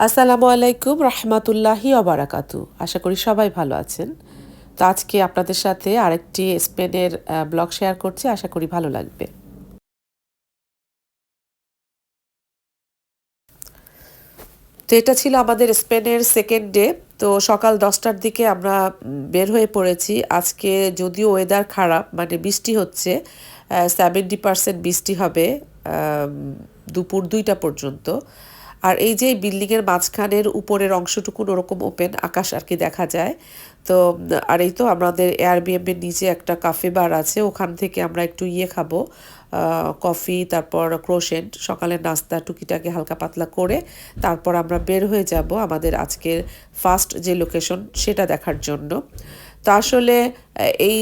আসসালামু আলাইকুম, রহমতুল্লাহি অবারাকাতু আশা করি সবাই ভালো আছেন। তো আজকে আপনাদের সাথে আরেকটি স্পেনের ব্লগ শেয়ার করছি, আশা করি ভালো লাগবে। তো এটা ছিল আমাদের স্পেনের সেকেন্ড ডে তো সকাল দশটার দিকে আমরা বের হয়ে পড়েছি। আজকে যদিও ওয়েদার খারাপ মানে বৃষ্টি হচ্ছে সেভেন্টি পার্সেন্ট বৃষ্টি হবে দুপুর দুইটা পর্যন্ত। আর এই যে বিল্ডিংয়ের মাঝখানের উপরের অংশটুকুন ওরকম ওপেন আকাশ আর কি দেখা যায়। তো, আর এই তো আমাদের এয়ারবিএমের নিচে একটা কাফে বার আছে, ওখান থেকে আমরা একটু ইয়ে খাব কফি তারপর ক্রোশেন্ট সকালের নাস্তা, টুকিটাকে হালকা পাতলা করে তারপর আমরা বের হয়ে যাব আমাদের আজকের ফার্স্ট যে লোকেশন সেটা দেখার জন্য। তো আসলে, এই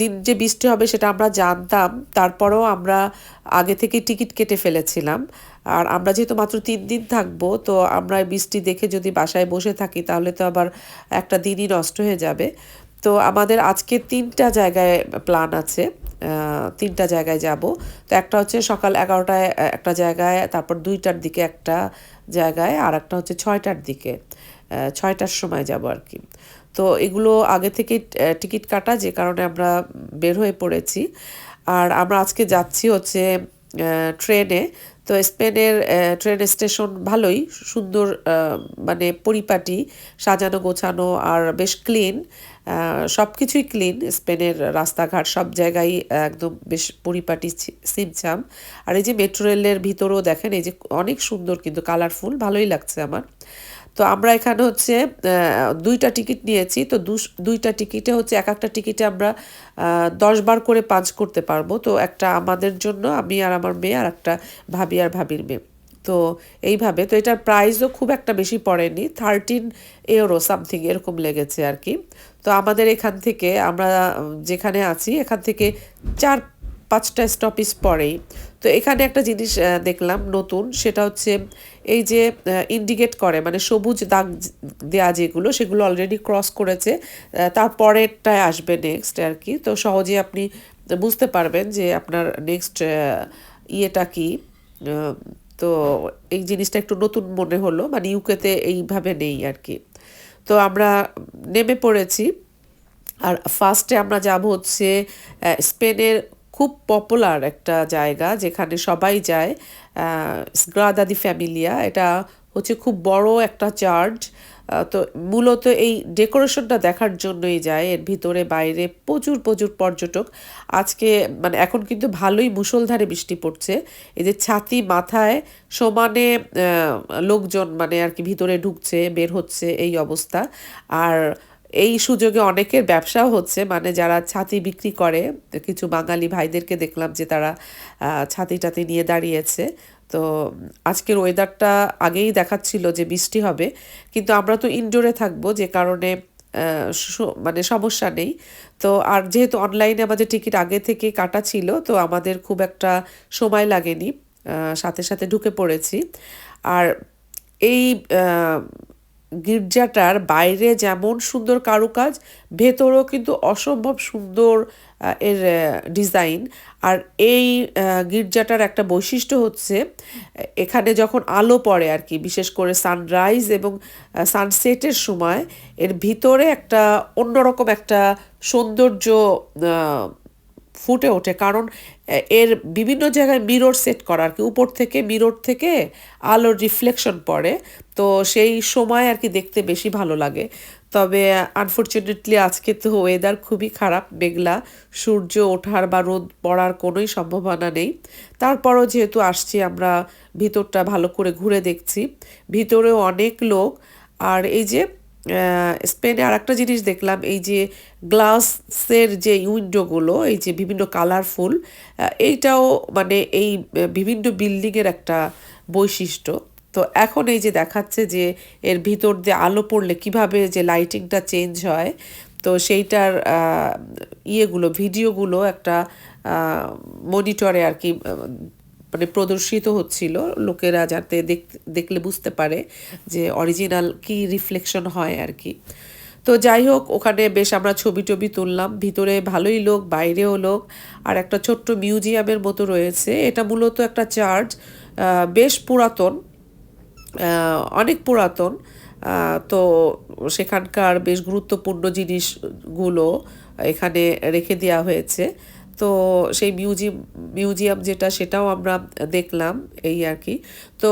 দিন যে বৃষ্টি হবে সেটা আমরা জানতাম, তারপরেও আমরা আগে থেকে টিকিট কেটে ফেলেছিলাম। আর আমরা যেহেতু মাত্র তিন দিন থাকব, তো আমরা বৃষ্টি দেখে যদি বাসায় বসে থাকি, তাহলে তো আবার একটা দিনই নষ্ট হয়ে যাবে। তো আমাদের আজকে তিনটা জায়গায় প্ল্যান আছে তিনটা জায়গায় যাব। তো একটা হচ্ছে সকাল এগারোটায় একটা জায়গায়, তারপর দুইটার দিকে একটা জায়গায়, আর একটা হচ্ছে ছয়টার দিকে ছয়টার সময় যাব আর কি। তো এগুলো আগে থেকে টিকিট কাটা যে কারণে আমরা বের হয়ে পড়েছি। আর আমরা আজকে যাচ্ছি হচ্ছে ট্রেনে। তো স্পেনের ট্রেন স্টেশন ভালোই সুন্দর মানে পরিপাটি, সাজানো গোছানো আর বেশ ক্লিন। সব কিছুই ক্লিন। স্পেনের রাস্তাঘাট সব জায়গায় একদম বেশ পরিপাটি সিমছাম। আর এই যে মেট্রো রেলের ভিতরেও দেখেন, এই যে অনেক সুন্দর কিন্তু, কালারফুল। ভালোই লাগছে আমার। তো আমরা এখানে হচ্ছে দুইটা টিকিট নিয়েছি, তো দুইটা টিকিটে হচ্ছে এক একটা টিকিটে আমরা দশ বার করে পাঁচ করতে পারব। তো একটা আমাদের জন্য, আমি আর আমার মেয়ে, আর একটা ভাবি আর ভাবির মেয়ে। তো এইভাবে, তো এটার প্রাইসও খুব একটা বেশি পড়েনি, থার্টিন ইউরো সামথিং এরকম লেগেছে আর কি। তো আমাদের এখান থেকে আমরা, যেখানে আছি, এখান থেকে চার পাঁচটা স্টপিস পরেই। তো এখানে একটা জিনিস দেখলাম নতুন, সেটা হচ্ছে এই যে ইন্ডিকেট করে মানে সবুজ দাগ দেওয়া যেগুলো, সেগুলো অলরেডি ক্রস করেছে তারপরেরটায় আসবে নেক্সট আর কি। তো সহজে আপনি বুঝতে পারবেন যে আপনার নেক্সট ইয়েটা কি। তো এই জিনিসটা একটু নতুন মনে হলো মানে ইউকেতে এইভাবে নেই আর কি। তো আমরা নেমে পড়েছি। আর ফার্স্টে আমরা যাব হচ্ছে স্পেনের খুব পপুলার একটা জায়গা যেখানে সবাই যায় স্গ্রাদাদি ফ্যামিলিয়া এটা হচ্ছে খুব বড় একটা চার্চ তো মূলত এই ডেকোরেশনটা দেখার জন্যই যায়। এর ভিতরে বাইরে প্রচুর প্রচুর পর্যটক। আজকে মানে এখন কিন্তু ভালোই মুসলধারে বৃষ্টি পড়ছে। এই যে ছাতি মাথায় সমানে লোকজন মানে আর কি ভিতরে ঢুকছে, বের হচ্ছে এই অবস্থা। আর এই সুযোগে অনেকের ব্যবসাও হচ্ছে মানে যারা ছাতি বিক্রি করে, কিছু বাঙালি ভাইদেরকে দেখলাম যে তারা ছাতি টাতি নিয়ে দাঁড়িয়েছে। তো আজকের ওয়েদারটা আগেই দেখাচ্ছিল যে বৃষ্টি হবে, কিন্তু আমরা তো ইনডোরে থাকব, যে কারণে মানে সমস্যা নেই। তো আর যেহেতু অনলাইনে আমাদের টিকিট আগে থেকে কাটা ছিল, তো আমাদের খুব একটা সময় লাগেনি সাথে সাথে ঢুকে পড়েছি। আর এই গির্জাটার বাইরে যেমন সুন্দর কারুকাজ, ভেতরেও কিন্তু অসম্ভব সুন্দর এর ডিজাইন। আর এই গির্জাটার একটা বৈশিষ্ট্য হচ্ছে, এখানে যখন আলো পড়ে আর কি, বিশেষ করে সানরাইজ এবং সানসেটের সময়, এর ভিতরে একটা অন্যরকম একটা সৌন্দর্য ফুটে ওঠে। কারণ এর বিভিন্ন জায়গায় মিরর সেট করা আর কি। উপর থেকে মিরর থেকে আলোর রিফ্লেকশন পড়ে। তো সেই সময় আর কি দেখতে বেশি ভালো লাগে। তবে আনফর্চুনেটলি আজকে তো ওয়েদার খুবই খারাপ। মেঘলা, সূর্য ওঠার বা রোদ পড়ার কোনোই সম্ভাবনা নেই। তারপরও যেহেতু আসছি, আমরা ভিতরটা ভালো করে ঘুরে দেখছি। ভিতরেও অনেক লোক। আর এই যে স্পেনে আর একটা জিনিস দেখলাম, এই যে গ্লাসের যে উইন্ডোগুলো, এই যে বিভিন্ন কালারফুল এইটাও মানে এই বিভিন্ন বিল্ডিংয়ের একটা বৈশিষ্ট্য। তো এখন এই যে দেখাচ্ছে যে এর ভিতর দিয়ে আলো পড়লে কীভাবে যে লাইটিংটা চেঞ্জ হয়, তো সেইটার ইয়েগুলো, ভিডিওগুলো একটা মনিটরে আর কি মানে প্রদর্শিত হচ্ছিল। লোকেরা যাতে দেখ, দেখলে বুঝতে পারে যে অরিজিনাল কি রিফ্লেকশন হয় আর কি। তো যাই হোক, ওখানে বেশ আমরা ছবি টবি তুললাম। ভিতরে ভালোই লোক, বাইরেও লোক, আর একটা ছোট্ট মিউজিয়ামের মতো রয়েছে। এটা মূলত একটা চার্চ বেশ পুরাতন অনেক পুরাতন তো সেখানকার বেশ গুরুত্বপূর্ণ জিনিসগুলো এখানে রেখে দেওয়া হয়েছে। তো সেই মিউজিয়াম মিউজিয়াম যেটা, সেটাও আমরা দেখলাম এই আর কি। তো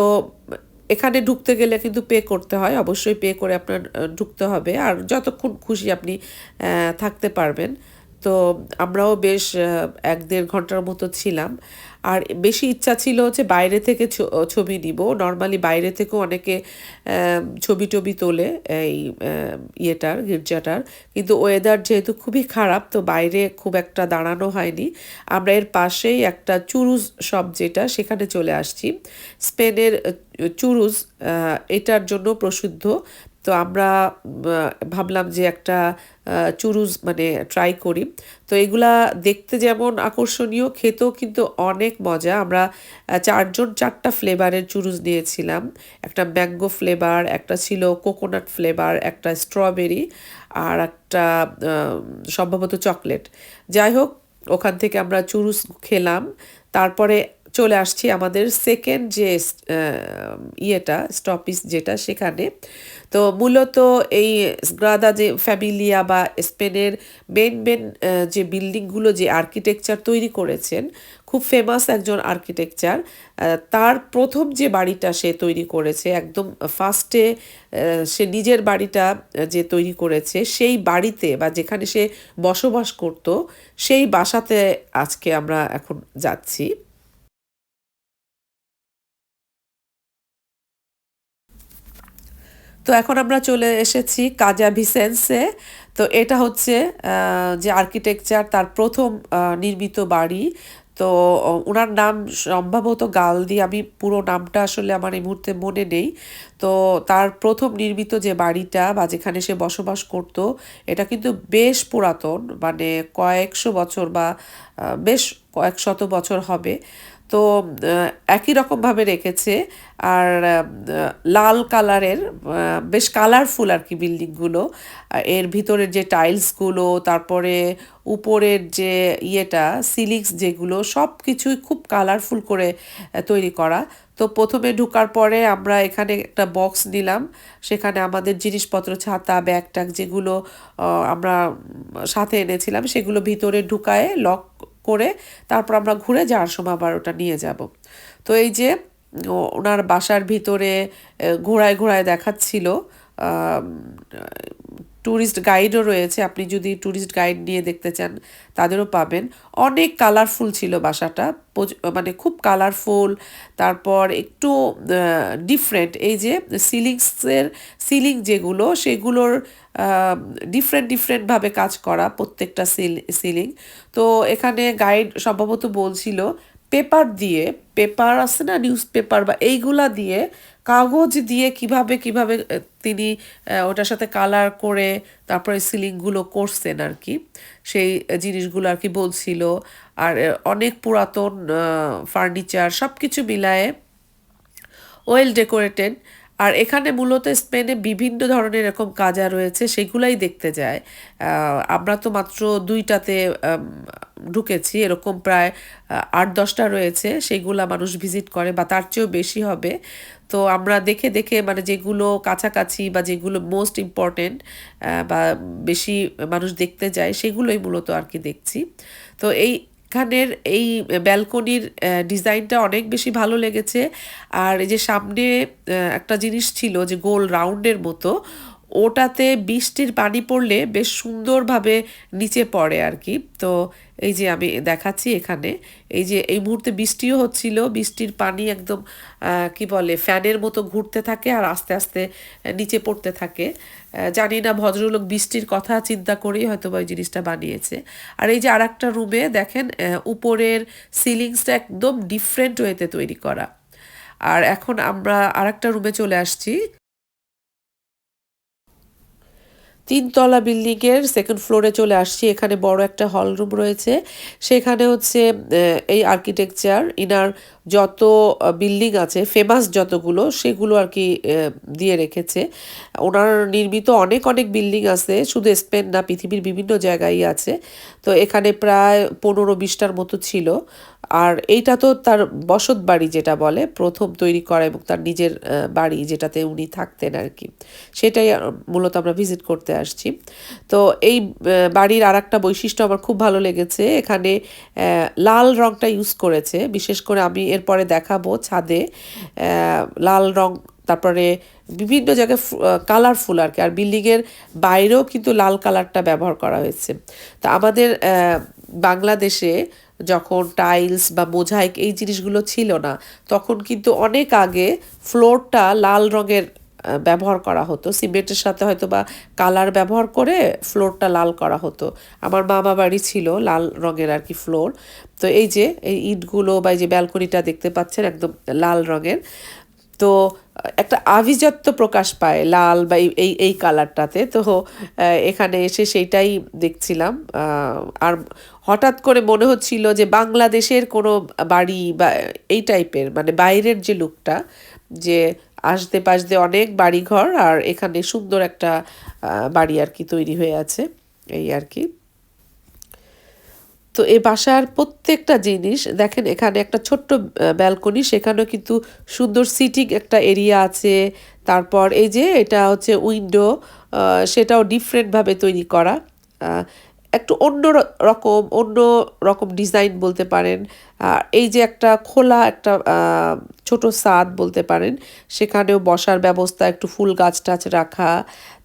এখানে ঢুকতে গেলে কিন্তু পে করতে হয়। অবশ্যই পে করে আপনার ঢুকতে হবে। আর যতক্ষণ খুশি আপনি থাকতে পারবেন। তো আমরাও বেশ এক দেড় ঘণ্টার মতো ছিলাম। আর বেশি ইচ্ছা ছিল হচ্ছে বাইরে থেকে ছবি নিব। নর্মালি বাইরে থেকেও অনেকে ছবি টবি তোলে এই ইয়েটার, গির্জাটার। কিন্তু ওয়েদার যেহেতু খুবই খারাপ, তো বাইরে খুব একটা দাঁড়ানো হয়নি। আমরা এর পাশেই একটা চুরুজ শপ যেটা, সেখানে চলে আসছি। স্পেনের চুরুজ এটার জন্য প্রসিদ্ধ। তো আমরা ভাবলাম যে একটা চুরুজ মানে ট্রাই করি। তো এগুলা দেখতে যেমন আকর্ষণীয়, খেতেও কিন্তু অনেক মজা। আমরা চারজন চারটা ফ্লেভারের চুরুজ নিয়েছিলাম। একটা ম্যাঙ্গো ফ্লেভার একটা ছিল কোকোনাট ফ্লেভার একটা স্ট্রবেরি আর একটা সম্ভবত চকলেট যাই হোক, ওখান থেকে আমরা চুরুস খেলাম। তারপরে চলে আসছি আমাদের সেকেন্ড যে ইয়েটা স্টপিস যেটা সেখানে। তো মূলত এই গ্রাদা যে ফ্যামিলিয়া বা স্পেনের মেন মেন যে বিল্ডিংগুলো যে আর্কিটেকচার তৈরি করেছেন, খুব ফেমাস একজন আর্কিটেকচার তার প্রথম যে বাড়িটা সে তৈরি করেছে, একদম ফার্স্টে সে নিজের বাড়িটা যে তৈরি করেছে, সেই বাড়িতে বা যেখানে সে বসবাস করত, সেই বাসাতে আজকে আমরা এখন যাচ্ছি। তো এখন আমরা চলে এসেছি কাজা ভিসেন্সে। তো এটা হচ্ছে যে আর্কিটেকচার তার প্রথম নির্মিত বাড়ি। তো ওনার নাম সম্ভবত গালদি। আমি পুরো নামটা আসলে আমার এই মুহূর্তে মনে নেই। তো তার প্রথম নির্মিত যে বাড়িটা বা যেখানে সে বসবাস করত, এটা কিন্তু বেশ পুরাতন মানে কয়েকশো বছর বা বেশ কয়েক শত বছর হবে। তো একই রকমভাবে রেখেছে। আর লাল কালারের বেশ কালারফুল আর কি বিল্ডিংগুলো। এর ভিতরের যে টাইলসগুলো, তারপরে উপরের যে ইয়েটা, সিলিংস যেগুলো সব কিছুই খুব কালারফুল করে তৈরি করা। তো প্রথমে ঢুকার পরে আমরা এখানে একটা বক্স নিলাম। সেখানে আমাদের জিনিসপত্র, ছাতা ব্যাগ ট্যাগ যেগুলো আমরা সাথে এনেছিলাম, সেগুলো ভিতরে ঢুকায়ে লক করে তারপর আমরা ঘুরে যাওয়ার সময় আবার ওটা নিয়ে যাব। তো এই যে ওনার বাসার ভিতরে ঘোড়ায় ঘোড়ায় দেখাচ্ছিল ট্যুরিস্ট গাইডও রয়েছে। আপনি যদি ট্যুরিস্ট গাইড নিয়ে দেখতে চান, তাদেরও পাবেন। অনেক কালারফুল ছিল বাসাটা। মানে খুব কালারফুল তারপর একটু ডিফারেন্ট এই যে সিলিংসের সিলিং যেগুলো, সেগুলোর ডিফারেন্ট ডিফারেন্টভাবে কাজ করা প্রত্যেকটা সিলিং তো এখানে গাইড সম্ভবত বলছিল পেপার দিয়ে পেপার আছে না নিউজ পেপার বা এইগুলা দিয়ে কাগজ দিয়ে কীভাবে কীভাবে তিনি ওটার সাথে কালার করে তারপরে সিলিংগুলো করছেন আর কি, সেই জিনিসগুলো আর কি বলছিল। আর অনেক পুরাতন ফার্নিচার সব কিছু মিলায়ে ওয়েল ডেকোরেটেড আর এখানে মূলত স্পেনে বিভিন্ন ধরনের এরকম কাজা রয়েছে, সেগুলাই দেখতে যায়। আমরা তো মাত্র দুইটাতে ঢুকেছি, এরকম প্রায় আট দশটা রয়েছে, সেগুলা মানুষ ভিজিট করে বা তার চেয়েও বেশি হবে। তো আমরা দেখে দেখে মানে যেগুলো কাছাকাছি বা যেগুলো মোস্ট ইম্পর্টেন্ট বা বেশি মানুষ দেখতে যায়, সেগুলোই মূলত আর কি দেখছি। তো এই এখানের এই ব্যালকনির ডিজাইনটা অনেক বেশি ভালো লেগেছে। আর এই যে সামনে একটা জিনিস ছিল যে গোল রাউন্ডের মতো ওটাতে বৃষ্টির পানি পড়লে বেশ সুন্দরভাবে নিচে পড়ে আর কি। তো এই যে আমি দেখাচ্ছি এখানে, এই যে এই মুহূর্তে বৃষ্টিও হচ্ছিল, বৃষ্টির পানি একদম কি বলে, ফ্যানের মতো ঘুরতে থাকে আর আস্তে আস্তে নিচে পড়তে থাকে। জানি না ভদ্রলোক বৃষ্টির কথা চিন্তা করেই হয়তো বা ওই জিনিসটা বানিয়েছে। আর এই যে আর একটা রুমে দেখেন উপরের সিলিংসটা একদম ডিফারেন্ট ওয়েতে তৈরি করা। আর এখন আমরা আর একটা রুমে চলে আসছি। তিনতলা বিল্ডিংয়ের সেকেন্ড ফ্লোরে চলে আসছি। এখানে বড় একটা হল রুম রয়েছে। সেখানে হচ্ছে এই আর্কিটেকচার ইনার যত বিল্ডিং আছে ফেমাস যতগুলো, সেগুলো আর কি দিয়ে রেখেছে। ওনার নির্মিত অনেক অনেক বিল্ডিং আছে, শুধু স্পেন না, পৃথিবীর বিভিন্ন জায়গায় আছে। তো এখানে প্রায় পনেরো বিশটার মতো ছিল। আর এইটা তো তার বসত বাড়ি যেটা বলে, প্রথম তৈরি করা এবং তার নিজের বাড়ি যেটাতে উনি থাকতেন আর কি। সেটাই মূলত আমরা ভিজিট করতে আসছি। তো এই বাড়ির আর একটা বৈশিষ্ট্য আমার খুব ভালো লেগেছে। এখানে লাল রংটা ইউজ করেছে। বিশেষ করে আমি এরপরে দেখাবো ছাদে লাল রং, তারপরে বিভিন্ন জায়গায় কালারফুল আর কি। আর বিল্ডিংয়ের বাইরেও কিন্তু লাল কালারটা ব্যবহার করা হয়েছে। তা আমাদের বাংলাদেশে যখন টাইলস বা মোজাইক এই জিনিসগুলো ছিল না, তখন কিন্তু অনেক আগে ফ্লোরটা লাল রঙের ব্যবহার করা হতো। সিমেন্টের সাথে হয়তো বা কালার ব্যবহার করে ফ্লোরটা লাল করা হতো। আমার মামা বাড়ি ছিল লাল রঙের আর কি ফ্লোর। তো এই যে, এই ইটগুলো বা এই যে ব্যালকনিটা দেখতে পাচ্ছেন একদম লাল রঙের। তো একটা আভিজাত্য প্রকাশ পায় লাল বা এই এই কালারটাতে। তো এখানে এসে সেইটাই দেখছিলাম। আর হঠাৎ করে মনে হচ্ছিল যে বাংলাদেশের কোনো বাড়ি বা এই টাইপের মানে বাইরের যে লুকটা যে আসতে পাশতে অনেক বাড়িঘর আর এখানে সুন্দর একটা বাড়ি আর কি তৈরি হয়ে আছে এই আর কি। তো এই বাসার প্রত্যেকটা জিনিস, দেখেন এখানে একটা ছোট্ট ব্যালকনি, সেখানেও কিন্তু সুন্দর সিটিং একটা এরিয়া আছে। তারপর এই যে এটা হচ্ছে উইন্ডো সেটাও ডিফারেন্টভাবে তৈরি করা। একটু অন্য রকম অন্য রকম ডিজাইন বলতে পারেন। এই যে একটা খোলা একটা ছোট ছাদ বলতে পারেন, সেখানেও বসার ব্যবস্থা, একটু ফুল গাছ টাছ রাখা।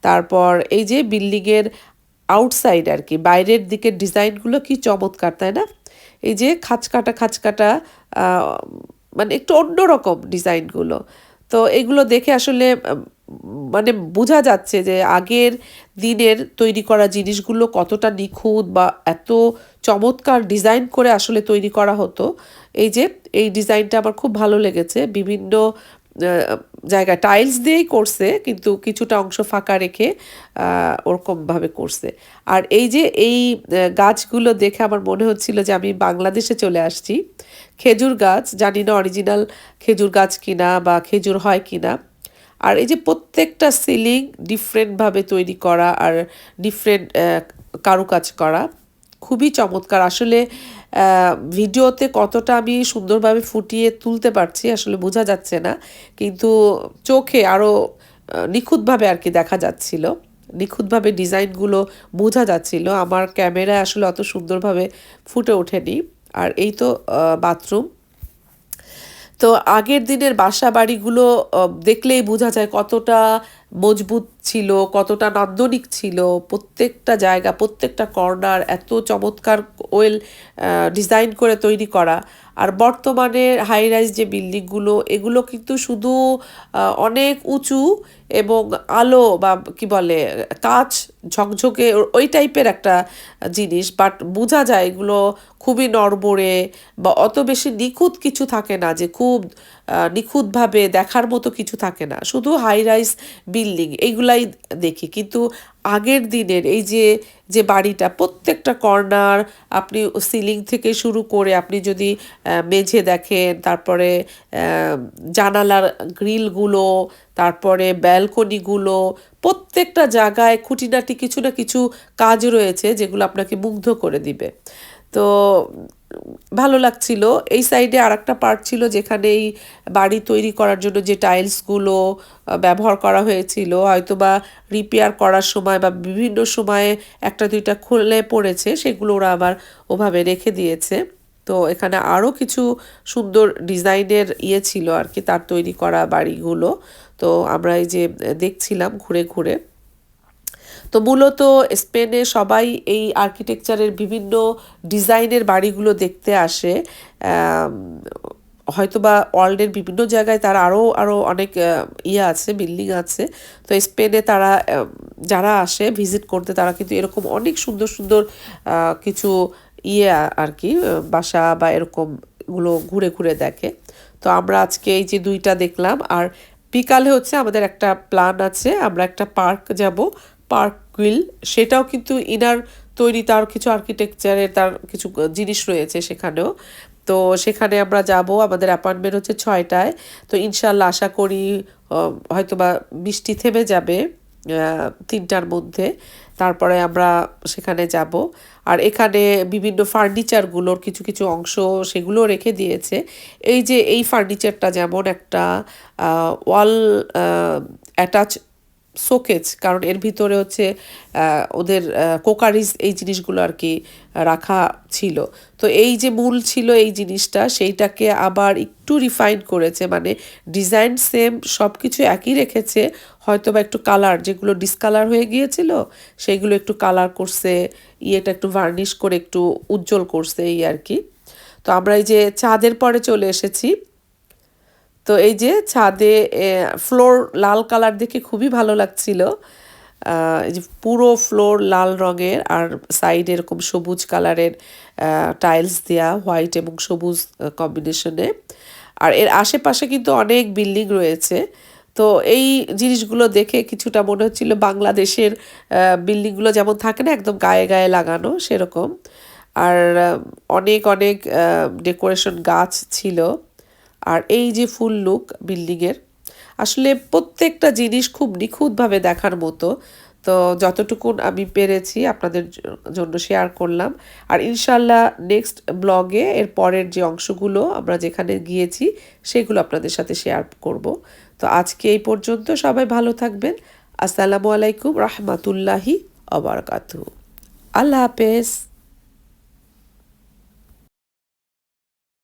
তারপর এই যে বিল্ডিংয়ের আউটসাইড আর কি, বাইরের দিকের ডিজাইনগুলো কি চমৎকার, তাই না? এই যে খাঁচকাটা খাঁচকাটা মানে একটু অন্যরকম ডিজাইনগুলো তো এগুলো দেখে আসলে মানে বোঝা যাচ্ছে যে আগের দিনের তৈরি করা জিনিসগুলো কতটা নিখুঁত বা এত চমৎকার ডিজাইন করে আসলে তৈরি করা হতো। এই যে, এই ডিজাইনটা আমার খুব ভালো লেগেছে। বিভিন্ন জায়গায় টাইলস দিয়েই করছে, কিন্তু কিছুটা অংশ ফাঁকা রেখে ওরকমভাবে করছে। আর এই যে, এই গাছগুলো দেখে আমার মনে হচ্ছিল যে আমি বাংলাদেশে চলে আসছি। খেজুর গাছ, জানি না অরিজিনাল খেজুর গাছ কিনা বা খেজুর হয় কিনা। আর এই যে প্রত্যেকটা সিলিং ডিফারেন্টভাবে তৈরি করা আর ডিফারেন্ট কারুকাজ করা খুবই চমৎকার। আসলে ভিডিওতে কতটা আমি সুন্দরভাবে ফুটিয়ে তুলতে পারছি আসলে বোঝা যাচ্ছে না, কিন্তু চোখে আরও নিখুঁতভাবে আর কি দেখা যাচ্ছিল। নিখুঁতভাবে ডিজাইনগুলো বোঝা যাচ্ছিল। আমার ক্যামেরায় আসলে অত সুন্দরভাবে ফুটে ওঠেনি। আর এই তো বাথরুম। তো আগের দিনের বাসা বাড়িগুলো দেখলেই বোঝা যায় কতটা মজবুত ছিল, কতটা নান্দনিক ছিল। প্রত্যেকটা জায়গা, প্রত্যেকটা কর্নার এত চমৎকার ওয়েল ডিজাইন করে তৈরি করা। আর বর্তমানে হাই রাইজ যে বিল্ডিংগুলো এগুলো কিন্তু শুধু অনেক উঁচু এবং আলো বা কি বলে, কাচ ঝকঝকে ওই টাইপের একটা জিনিস বাট বোঝা যায় এগুলো খুবই নড়বড়ে বা অত বেশি নিখুঁত কিছু থাকে না যে খুব নিখুঁতভাবে দেখার মতো কিছু থাকে না। শুধু হাই রাইজ বিল্ডিং এইগুলাই দেখি। কিন্তু আগের দিনের এই যে যে বাড়িটা, প্রত্যেকটা কর্নার আপনি সিলিং থেকে শুরু করে আপনি যদি মেঝে দেখেন, তারপরে জানালার গ্রিলগুলো, তারপরে ব্যালকনিগুলো, প্রত্যেকটা জায়গায় খুঁটিনাটি কিছু না কিছু কাজ রয়েছে যেগুলো আপনাকে মুগ্ধ করে দিবে। তো ভালো লাগছিল। এই সাইডে আর একটা পার্ট ছিল যেখানে এই বাড়ি তৈরি করার জন্য যে টাইলসগুলো ব্যবহার করা হয়েছিল হয়তো বা রিপেয়ার করার সময় বা বিভিন্ন সময়ে একটা দুইটা খুলে পড়েছে, সেগুলো ওরা আবার ওভাবে রেখে দিয়েছে। তো এখানে আরও কিছু সুন্দর ডিজাইনের ইয়ে ছিল আর কি, তার তৈরি করা বাড়িগুলো। তো আমরা এই যে দেখছিলাম ঘুরে ঘুরে। তো মূলত স্পেনে সবাই এই আর্কিটেকচারের বিভিন্ন ডিজাইনের বাড়িগুলো দেখতে আসে। আম, হয়তোবা ওয়ার্ল্ডের বিভিন্ন জায়গায় তার আরও আরও অনেক ইয়ে আছে বিল্ডিং আছে। তো স্পেনে তারা যারা আসে ভিজিট করতে তারা কিন্তু এরকম অনেক সুন্দর সুন্দর কিছু ইয়ে আর কি বাসা বা এরকমগুলো ঘুরে ঘুরে দেখে। তো আমরা আজকে এই যে দুইটা দেখলাম। আর বিকালে হচ্ছে আমাদের একটা প্ল্যান আছে। আমরা একটা পার্ক যাব। পার্ক গুইল সেটাও কিন্তু ইনার তৈরি তার কিছু আর্কিটেকচারের তার কিছু জিনিস রয়েছে সেখানেও। তো সেখানে আমরা যাব আমাদের অ্যাপয়েন্টমেন্ট হচ্ছে ছয়টায়। তো ইনশাল্লাহ আশা করি আহ, হয়তোবা বৃষ্টি থেমে যাবে তিনটার মধ্যে। তারপরে আমরা সেখানে যাব। আর এখানে বিভিন্ন ফার্নিচারগুলোর কিছু কিছু অংশ সেগুলো রেখে দিয়েছে। এই যে এই ফার্নিচারটা যেমন একটা ওয়াল অ্যাটাচ শোকেজ কারণ এর ভিতরে হচ্ছে ওদের কোকারিজ এই জিনিসগুলো আর কি রাখা ছিল। তো এই যে মূল ছিল এই জিনিসটা, সেইটাকে আবার একটু রিফাইন করেছে মানে ডিজাইন সেম সব কিছু একই রেখেছে হয়তো বা একটু কালার যেগুলো ডিসকালার হয়ে গিয়েছিল, সেইগুলো একটু কালার করছে, ইয়েটা একটু ভার্নিশ করে একটু উজ্জ্বল করছে, এই আর কি। তো আমরা এই যে চাঁদের পরে চলে এসেছি তো এই যে ছাদে ফ্লোর লাল কালার দেখে খুবই ভালো লাগছিল। যে পুরো ফ্লোর লাল রঙের আর সাইড এরকম সবুজ কালারের টাইলস দেয়া হোয়াইট এবং সবুজ কম্বিনেশনে আর এর আশেপাশে কিন্তু অনেক বিল্ডিং রয়েছে। তো এই জিনিসগুলো দেখে কিছুটা মনে হচ্ছিল বাংলাদেশের বিল্ডিংগুলো যেমন থাকে না, একদম গায়ে গায়ে লাগানো সেরকম। আর অনেক অনেক ডেকোরেশন গাছ ছিল। আর এই যে ফুল লুক বিল্ডিংয়ের, আসলে প্রত্যেকটা জিনিস খুব নিখুঁতভাবে দেখার মতো। তো যতটুকুন আমি পেরেছি আপনাদের জন্য শেয়ার করলাম। আর ইনশাল্লাহ নেক্সট ব্লগে এর পরের যে অংশগুলো আমরা যেখানে গিয়েছি, সেগুলো আপনাদের সাথে শেয়ার করব। তো আজকে এই পর্যন্ত সবাই ভালো থাকবেন। আসসালামু আলাইকুম, রহমতুল্লাহি আবরকাতু আল্লাহ হাফেজ।